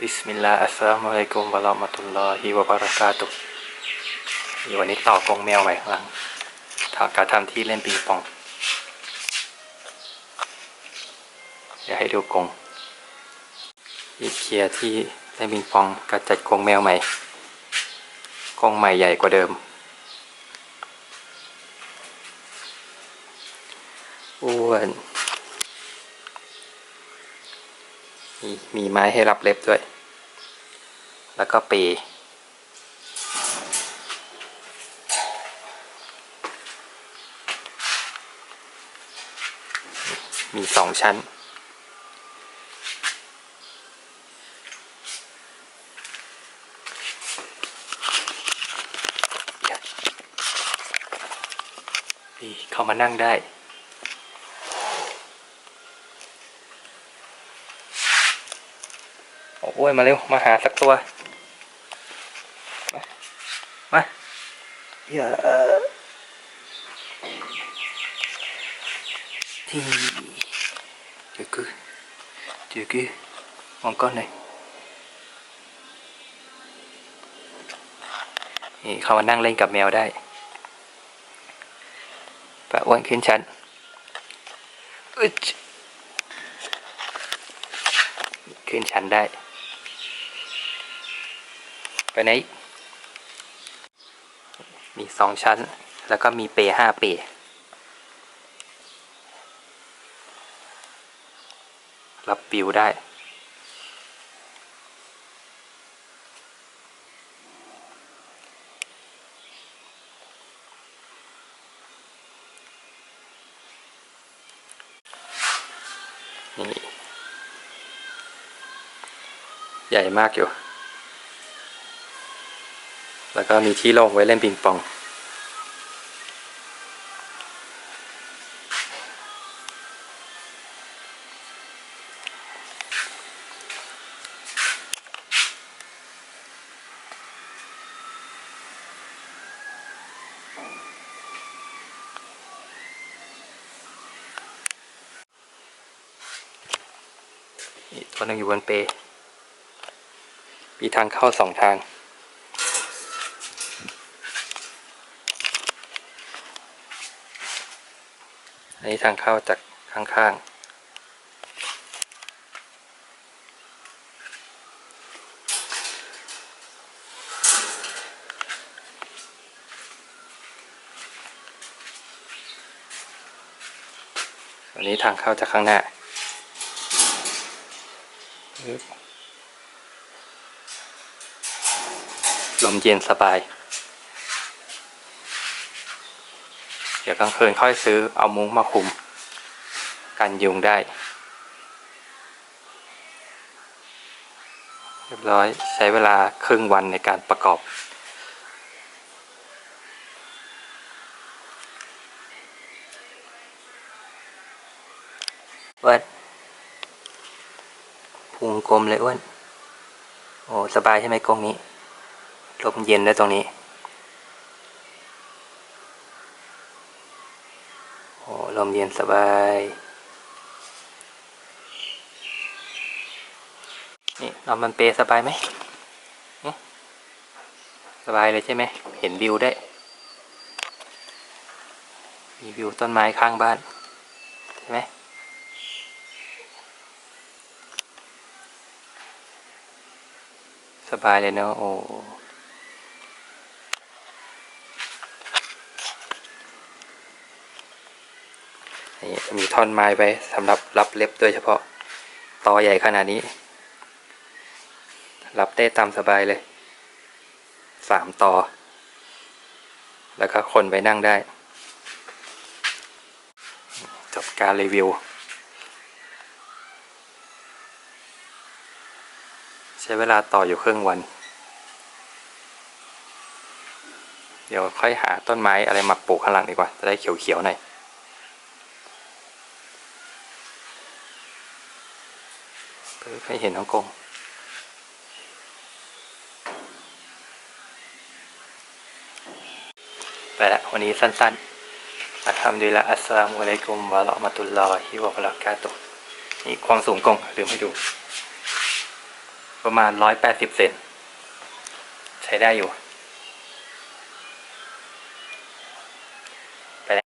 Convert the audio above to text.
บิสมิลลาอัสสลามุอะลัยกุมวะเราะมะตุลลอฮิวะบะเราะกาตุบวันนี้ต่อกรงแมวใหม่ข้างหลังทำการทำที่เล่นปิงปอง เดี๋ยวให้ดูกรงอีกเคลียที่เล่นปิงปองก็จัดกรงแมวใหม่กรงใหม่ใหญ่กว่าเดิมอ้วน มีมีไม้ให้รับเล็บด้วย แล้วก็เปรย์มีสองชั้น นี่ เข้ามานั่งได้ โอ้ยมาเร็ว มาหาสักตัว มามาอย่าที่เจอกูเจอกูมองก้อนหน่อยนี่เขามานั่งเล่นกับแมวได้ปะอ้วนขึ้นชั้นอึดขึ้นชั้นได้ ไปไหน มีสองชั้น แล้วก็มีเปรห้าเปรรับปิวได้ใหญ่มากอยู่ แล้วก็มีที่โล่งไว้เล่นปิงปองอีกตัวหนึงอยู่บนเป มีทางเข้าสองทาง อันนี้ทางเข้าจากข้างๆอันนี้ทางเข้าจากข้างหน้า ลมเย็นสบาย ดี๋ยวกลางคืนค่อยซื้อเอามุ้งมาคุม กันยุงได้ เรียบร้อยใช้เวลาครึ่งวันในการประกอบอ้วนพุงกลมเลยอ้วน โอ้ สบายใช่ไหมกรงนี้ ลมเย็นด้วยตรงนี้ โอ้ล มเย็นสบายนี่นอนมันเปสบายไหมสบายเลยใช่ไหมเห็นวิวได้ มีวิวต้นไม้ข้างบ้านใช่ไหมสบายเลยเนอะโอ้ นี่มีท่อนไม้ไว้สำหรับรับเล็บโดยเฉพาะตอใหญ่ขนาดนี้ รับได้ตามสบายเลยสามตอแล้วก็คนไปนั่งได้ จบการรีวิว ใช้เวลาต่ออยู่ครึ่งวัน เดี๋ยวค่อยหาต้นไม้อะไรมาปลูกข้างหลังดีกว่า จะได้เขียวๆหน่อย เพื่อให้เห็นน้องกงไปละวันนี้สั้นๆอัลฮัมดุลิลละอัสสลามุอะลัยกุมวะเราะมะตุลลอฮิวะบะเราะกาตุนี่ความสูงกงลืมให้ดูปประมาณร้อยแปดสิบเซนใช้ได้อยู่